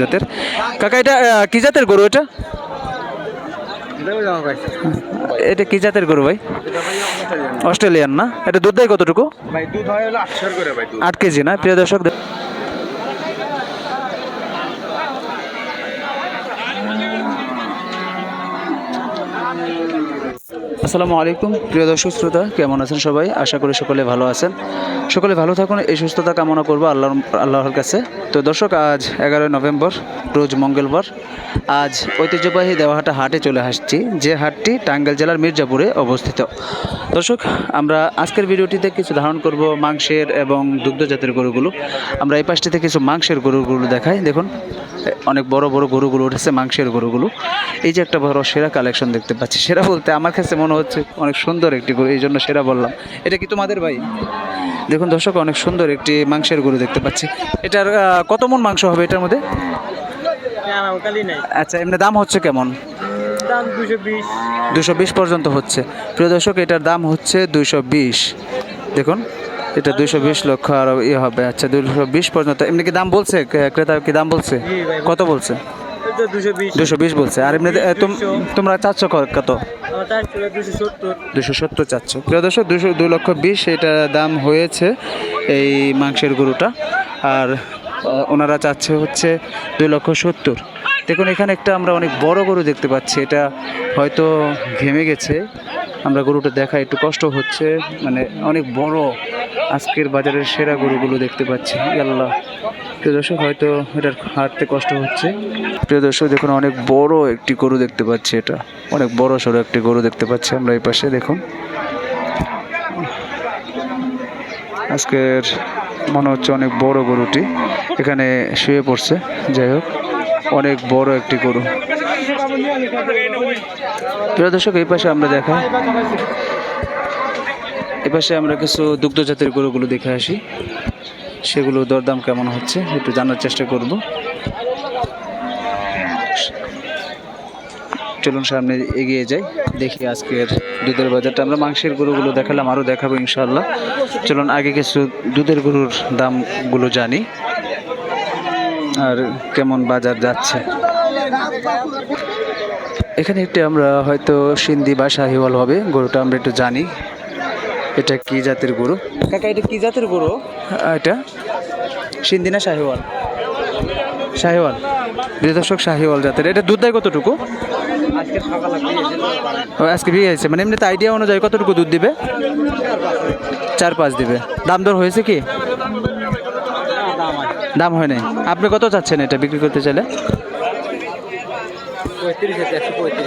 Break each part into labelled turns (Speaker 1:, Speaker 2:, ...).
Speaker 1: জাতের? কাকা এটা কি জাতের গরু এটা? এটা কি জাতের গরু ভাই? অস্ট্রেলিয়ান না? এটা দুধ দেয় কতটুকু? আট কেজি না? প্রিয় দর্শক দে- আসসালামু আলাইকুম। প্রিয় দর্শক শ্রোতা, কেমন আছেন সবাই? আশা করি সকলে ভালো আছেন। সকলে ভালো থাকুন, এই সুস্থতা কামনা করব আল্লাহ আল্লাহর কাছে। তো দর্শক, আজ এগারোই নভেম্বর, রোজ মঙ্গলবার। আজ ঐতিহ্যবাহী দেওয়াহাটা হাটে চলে আসছি, যে হাটটি টাঙ্গাইল জেলার মির্জাপুরে অবস্থিত। দর্শক, আমরা আজকের ভিডিওটিতে কিছু ধারণ করব মাংসের এবং দুগ্ধজাতের গরুগুলো। আমরা এই পাশটিতে কিছু মাংসের গরুগুলো দেখাই। দেখুন, অনেক বড় বড় গরুগুলো উঠেছে, মাংসের গরুগুলো। এই যে একটা বড় সেরা কালেকশন দেখতে পাচ্ছি। সেরা বলতে আমার কাছে মনে হচ্ছে অনেক সুন্দর একটি গরু এই জন্য সেরা বললাম। এটা কি তোমাদের ভাই? দেখুন দর্শক অনেক সুন্দর একটি মাংসের গরু দেখতে পাচ্ছি। এটার কত মন মাংস হবে এটার মধ্যে? আচ্ছা এমনি দাম হচ্ছে কেমন?
Speaker 2: দুশো বিশ।
Speaker 1: পর্যন্ত হচ্ছে। প্রিয় দর্শক এটার দাম হচ্ছে দুশো বিশ। দেখুন এটা দুশো বিশ লক্ষ আর ইয়ে হবে। আচ্ছা দুশো বিশ পর্যন্ত। এমনি কি দাম বলছে? ক্রেতা কি দাম বলছে? কত বলছে?
Speaker 2: দুশো বিশ।
Speaker 1: বলছে। আর এমনি তোমরা চাচ্ছ কত?
Speaker 2: দুশো সত্তর।
Speaker 1: চাচ্ছ। প্রিয় দর্শক, দুশো দুই লক্ষ বিশ, এটা দাম হয়েছে এই মাংসের গরুটা। আর ওনারা চাচ্ছে হচ্ছে দুই লক্ষ সত্তর। দেখুন, এখানে একটা আমরা অনেক বড় গরু দেখতে পাচ্ছি। এটা হয়তো ঘেমে গেছে। আমরা গরুটা দেখা একটু কষ্ট হচ্ছে। মানে অনেক বড় আজকের বাজারের সেরা গরুগুলো দেখতে পাচ্ছি। আল্লাহ প্রিয় দর্শক, হয়তো এটার হাঁটতে কষ্ট হচ্ছে। প্রিয় দর্শক, দেখুন, অনেক বড় একটি গরু দেখতে পাচ্ছি এটা। অনেক বড় সড়ো একটি গরু দেখতে পাচ্ছি আমরা এই পাশে, দেখুন। আজকের মনে হচ্ছে অনেক বড় গরুটি। এখানে শুয়ে পড়ছে। যাই হোক। অনেক বড় একটি গরু। প্রিয় দর্শক, এই পাশে আমরা দেখা এই পাশে আমরা কিছু দুগ্ধ জাতের গরুগুলো দেখে আসি। সেগুলো দরদাম কেমন হচ্ছে, একটু জানার চেষ্টা করব। চলুন সামনে এগিয়ে যাই, দেখি আজকের দুধের বাজারটা। আমরা মাংসের গরুগুলো দেখালাম, আরও দেখাবো ইনশাল্লাহ চলুন আগে কিছু দুধের গরুর দামগুলো জানি। আর কেমন বাজার যাচ্ছে? এখানে একটি আমরা হয়তো সিন্ধি বা শাহিওয়াল হবে গরুটা আমরা একটু জানি। এটা কি জাতের গরু? কাকা এটা কি জাতের গরু? এটা? সিন্ধি না শাহিওয়াল? শাহিওয়াল। দর্শক শাহিওয়াল জাতের। এটা দুধ দেয় কতটুকু?
Speaker 2: আজকে
Speaker 1: বিয়ে হয়েছে। মানে এমনিতে আইডিয়া অনুযায়ী কতটুকু দুধ দিবে? চার পাঁচ দিবে। দাম দর হয়েছে কি?
Speaker 2: দাম
Speaker 1: হয় নাই। আপনি কত চাচ্ছেন এটা বিক্রি করতে চাইলে?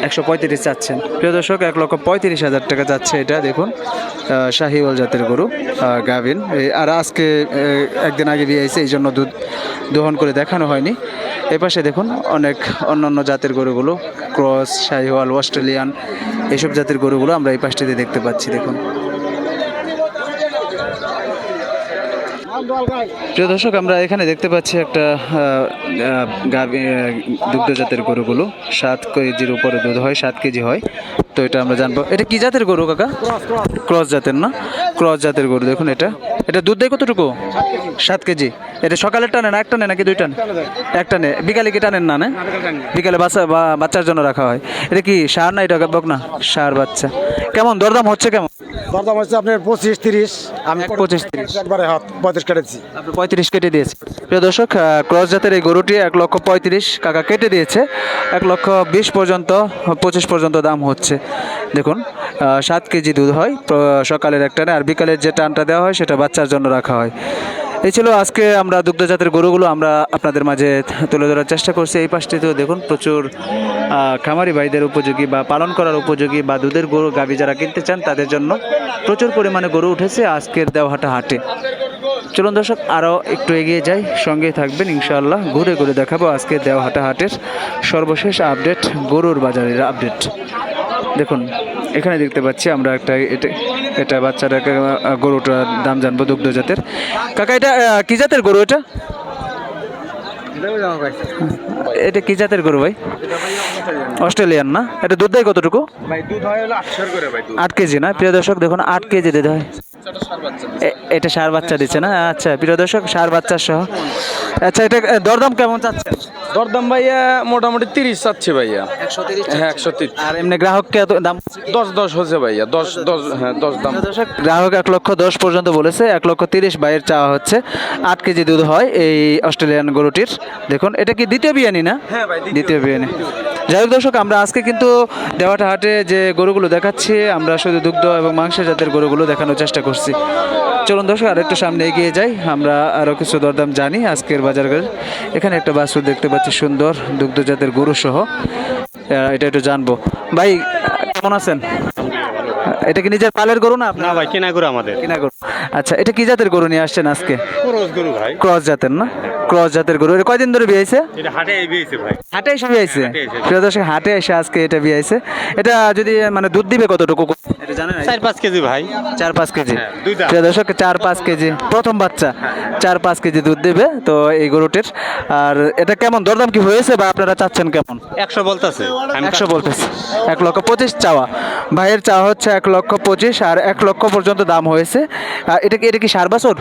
Speaker 2: একশো পঁয়ত্রিশ
Speaker 1: চাচ্ছেন। প্রিয় দর্শক, এক লক্ষ পঁয়ত্রিশ হাজার টাকা যাচ্ছে এটা, দেখুন শাহিওয়াল জাতের গরু গাভিন। আর আজকে একদিন আগে বিয়ে হয়েছে, এই জন্য দুধ দোহন করে দেখানো হয়নি। এ পাশে দেখুন, অনেক অন্যান্য জাতের গরুগুলো, ক্রস, শাহিওয়াল, অস্ট্রেলিয়ান এইসব জাতের গরুগুলো আমরা এই পাশটিতে দেখতে পাচ্ছি, দেখুন। প্রিয় দর্শক, আমরা এখানে দেখতে পাচ্ছি একটা দুগ্ধ জাতের গরুগুলো। সাত কেজির উপরে দুধ হয়, সাত কেজি হয়। তো এটা আমরা জানব। এটা কি জাতের গরু, কাকা? ক্রস জাতের না? ক্রস জাতের গরু, দেখুন এটা। এটা দুধ দেয় কতটুকু? সাত কেজি। এটা সকালের টানে না একটা নেয় নাকি দুই টান? একটা নে বিকালে কি টানেন না না? বিকালে বাচ্চা বাচ্চার জন্য রাখা হয়। এটা কি সার না, এটা বক না সার বাচ্চা। কেমন? দরদাম হচ্ছে কেমন?
Speaker 3: দরদাম হচ্ছে আপনার পঁচিশ তিরিশ। আমি
Speaker 1: পঁচিশ তিরিশ।
Speaker 3: একবারে হাত পঁয়ত্রিশ কেটেছি।
Speaker 1: আপনি পঁয়ত্রিশ কেটে দিয়েছি প্রিয় দর্শক ক্রস জাতের এই গরুটি এক লক্ষ পঁয়ত্রিশ কাকা কেটে দিয়েছে। এক লক্ষ বিশ পর্যন্ত পঁচিশ পর্যন্ত দাম হচ্ছে। দেখুন সাত কেজি দুধ হয় সকালের এক টানে আর বিকালের যে টানটা দেওয়া হয় সেটা বাচ্চার জন্য রাখা হয়। এই ছিল আজকে আমরা দুগ্ধজাতের গরুগুলো আমরা আপনাদের মাঝে তুলে ধরার চেষ্টা করছি। এই পাশটিতেও দেখুন প্রচুর খামারি ভাইদের উপযোগী বা পালন করার উপযোগী বা দুধের গরু, গাভী যারা কিনতে চান তাদের জন্য প্রচুর পরিমাণে গরু উঠেছে আজকের দেওহাটা হাটে। চলুন দর্শক আরও একটু এগিয়ে যাই সঙ্গেই থাকবেন ইনশাআল্লাহ, ঘুরে ঘুরে দেখাবো আজকে দেওহাটা হাটের সর্বশেষ আপডেট, গরুর বাজারের আপডেট। দেখুন, এখানে দেখতে পাচ্ছি আমরা একটা, এটা এটা বাচ্চাটাকে গরুটা গরুটার দাম জানব দুগ্ধ জাতের। কাকা এটা কি জাতের গরু এটা? এটা কি জাতের গরু ভাই? অস্ট্রেলিয়ান না? এটা দুধ দেয় কতটুকু? আট কেজি না? প্রিয় দর্শক দেখুন আট কেজি দিতে হয়। এটা সার বাচ্চা দিচ্ছে না? আচ্ছা প্রিয় দর্শক সার বাচ্চা সহ। আচ্ছা এটা দরদাম কেমন চাচ্ছেন
Speaker 4: দরদাম ভাইয়া মোটামুটি তিরিশ চাচ্ছে ভাইয়া। হ্যাঁ একশো তিরিশ।
Speaker 1: আর এমনি গ্রাহককে এত দাম?
Speaker 4: দশ দশ হচ্ছে ভাইয়া দশ দশ হ্যাঁ দশ দাম।
Speaker 1: দর্শক গ্রাহক এক লক্ষ দশ পর্যন্ত বলেছে এক লক্ষ তিরিশ বাইয়ের চাওয়া হচ্ছে। আট কেজি দুধ হয় এই অস্ট্রেলিয়ান গরুটির। দেখুন এটা কি দ্বিতীয় বিয়ানি না?
Speaker 4: হ্যাঁ ভাই,
Speaker 1: দ্বিতীয় বিয়ানি যাই হোক দর্শক, আমরা আজকে কিন্তু দেওয়াটা হাটে যে গরুগুলো দেখাচ্ছি, আমরা শুধু দুগ্ধ এবং মাংসের জাতের গরুগুলো দেখানোর চেষ্টা করছি। চলুন দর্শক আর একটু সামনে এগিয়ে যাই, আমরা আরও কিছু দরদাম জানি আজকের বাজার এখানে একটা বাছুর দেখতে পাচ্ছি, সুন্দর দুগ্ধ জাতের গরু সহ এটা একটু জানব। ভাই, কেমন আছেন? এটা কি নিজের পালের গরু না
Speaker 5: না ভাই কেনা গরু আমাদের।
Speaker 1: কেনা গরু। আচ্ছা এটা কি জাতের গরু নিয়ে আসছেন আজকে?
Speaker 5: ক্রস গরু ভাই।
Speaker 1: ক্রস জাতের না? ক্রস জাতের গরু। এটা কয়দিন ধরে বিয়েছে
Speaker 5: এটা হাটে বিয়েছে ভাই।
Speaker 1: হাটে এসে বিয়েছে প্রিয় দর্শক হাটে এসে আজকে এটা বিয়েছে এটা যদি মানে দুধ দিবে কতটুকু? জানেন
Speaker 5: চার পাঁচ কেজি ভাই।
Speaker 1: চার পাঁচ কেজি।
Speaker 5: হ্যাঁ, দুই দাঁত।
Speaker 1: প্রিয় দর্শক চার পাঁচ কেজি। প্রথম বাচ্চা চার পাঁচ কেজি দুধ দেবে তো এই গরুটির। আর এটা কেমন দরদাম কি হয়েছে বা আপনারা চাচ্ছেন কেমন?
Speaker 5: একশো বলতেছে।
Speaker 1: একশো বলতেছি। এক লক্ষ পঁচিশ চাওয়া। ভাইয়ের চাওয়া হচ্ছে এক লক্ষ পঁচিশ আর এক লক্ষ পর্যন্ত দাম হয়েছে। আর এটা কি এটা কি সার বাছর?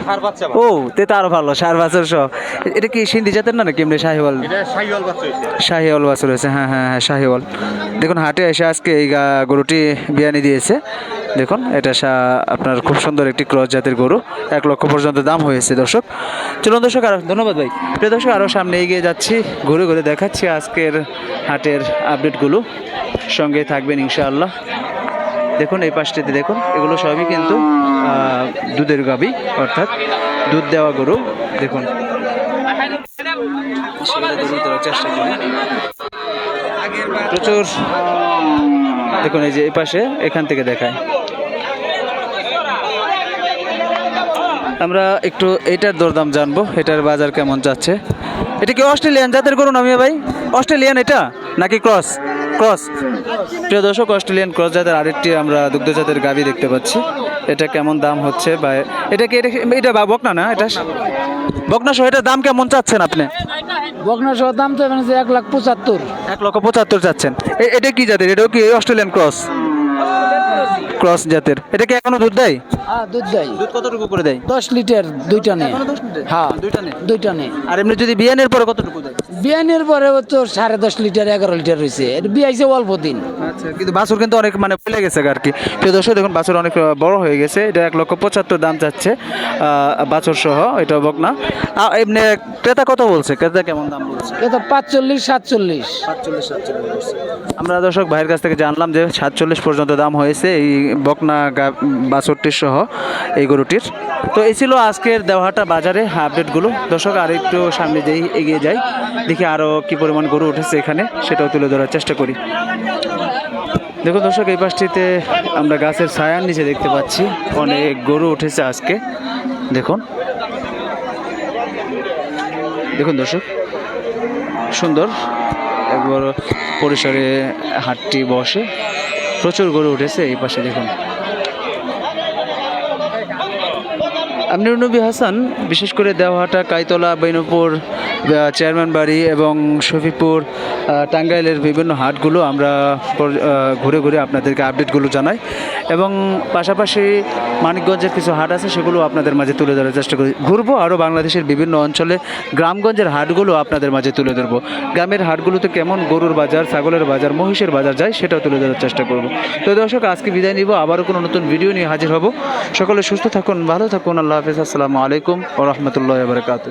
Speaker 1: ও তে তো আরও ভালো সার বাছর সহ। এটা কি সিন্ধি জাতের না নাকি এমনি শাহিওয়াল? শাহিওয়াল বাছর হয়েছে হ্যাঁ হ্যাঁ হ্যাঁ শাহিওয়াল। দেখুন হাটে এসে আজকে এই গা- গরুটি বিয়ানি দিয়েছে। দেখুন, এটা আপনার খুব সুন্দর একটি ক্রস জাতের গরু। এক লক্ষ পর্যন্ত দাম হয়েছে, দর্শক। চলুন, দর্শক, আর ধন্যবাদ ভাই। প্রিয় দর্শক আরও সামনে এগিয়ে যাচ্ছি, ঘুরে ঘুরে দেখাচ্ছি আজকের হাটের আপডেটগুলো। সঙ্গে থাকবেন ইনশাআল্লাহ। দেখুন, এই পাশটিতে দেখুন, এগুলো সবই কিন্তু দুধের গাবি, অর্থাৎ দুধ দেওয়া গরু। দেখুন। চেষ্টা প্রচুর, দেখুন, এই যে এই পাশে এখান থেকে দেখায়। আমরা একটু এটার দরদাম জানব এটার বাজার কেমন যাচ্ছে। এটা কি অস্ট্রেলিয়ান জাতের গরু নামিয়া ভাই? অস্ট্রেলিয়ান এটা? নাকি ক্রস? ক্রস। প্রিয় দর্শক অস্ট্রেলিয়ান ক্রস জাতের আরেকটি আমরা দুগ্ধ জাতের গাভি দেখতে পাচ্ছি। এটা কেমন দাম হচ্ছে বা এটা কি এটা বা বকনা না? এটা বকনা সহ এটার দাম কেমন চাচ্ছেন আপনি?
Speaker 2: বকনা সহ দাম তো এক লাখ পঁচাত্তর।
Speaker 1: এক লক্ষ পঁচাত্তর চাচ্ছেন। এটা কি জাতের? এটাও কি অস্ট্রেলিয়ান ক্রস? ক্রস জাতের। এটা কি এখনও দুধ দেয়?
Speaker 2: হ্যাঁ দুধ দেয়।
Speaker 1: দুধ কতটুকু করে দেয়?
Speaker 2: দশ লিটার দুইটা নেই হ্যাঁ
Speaker 1: দুইটা নেই
Speaker 2: দুইটা নেই
Speaker 1: আর এমনি যদি বিয়ানের পরে কতটুকু দেয়?
Speaker 2: বিয়ানের পরে তো সাড়ে দশ লিটার এগারো লিটার এটা বিয়াইছে অল্প দিন।
Speaker 1: আচ্ছা কিন্তু বাছুর কিন্তু অনেক মানে ফেলে গেছে আর কি প্রিয় দর্শক দেখুন বাছুর অনেক বড় হয়ে গেছে। এটা এক লক্ষ পঁচাত্তর দাম চাচ্ছে বাছুর সহ এটা বকনা। এমনি ক্রেতা কত বলছে? ক্রেতা কেমন দাম বলছে?
Speaker 2: এটা পাঁচচল্লিশ সাতচল্লিশ।
Speaker 1: সাতচল্লিশ আমরা দর্শক ভাইয়ের কাছ থেকে জানলাম যে সাতচল্লিশ পর্যন্ত দাম হয়েছে এই বকনা বাছুরটির সহ এই গরুটির। তো এই ছিল আজকের দেওয়াটা বাজারে আপডেটগুলো। দর্শক আর একটু সামনে যেই এগিয়ে যাই দেখি আরও কি পরিমাণ গরু উঠেছে এখানে, সেটাও তুলে ধরার চেষ্টা করি। দেখুন দর্শক, এই পাশটিতে আমরা গাছের ছায়ার নিচে দেখতে পাচ্ছি, অনেক গরু উঠেছে আজকে। দেখুন। দেখুন দর্শক, সুন্দর একবার পরিসরে হাটটি বসে, প্রচুর গরু উঠেছে এই পাশে, দেখুন। আপনি নবী হাসান, বিশেষ করে দেওয়াটা কাইতলা, বেনুপুর চেয়ারম্যান বাড়ি এবং শফিপুর টাঙ্গাইলের বিভিন্ন হাটগুলো আমরা ঘুরে ঘুরে আপনাদেরকে আপডেটগুলো জানাই। এবং পাশাপাশি মানিকগঞ্জের কিছু হাট আছে, সেগুলো আপনাদের মাঝে তুলে ধরার চেষ্টা করি। ঘুরবো আরও বাংলাদেশের বিভিন্ন অঞ্চলে, গ্রামগঞ্জের হাটগুলো আপনাদের মাঝে তুলে ধরবো। গ্রামের হাটগুলোতে কেমন গরুর বাজার, ছাগলের বাজার, মহিষের বাজার যায়, সেটাও তুলে ধরার চেষ্টা করব। তো দর্শক, আজকে বিদায় নিব, আবারও কোনো নতুন ভিডিও নিয়ে হাজির হব। সকলে সুস্থ থাকুন, ভালো থাকুন, আল্লাহ হাফিজ আসসালামু আলাইকুম ও রহমতুল্লাহ বারকাত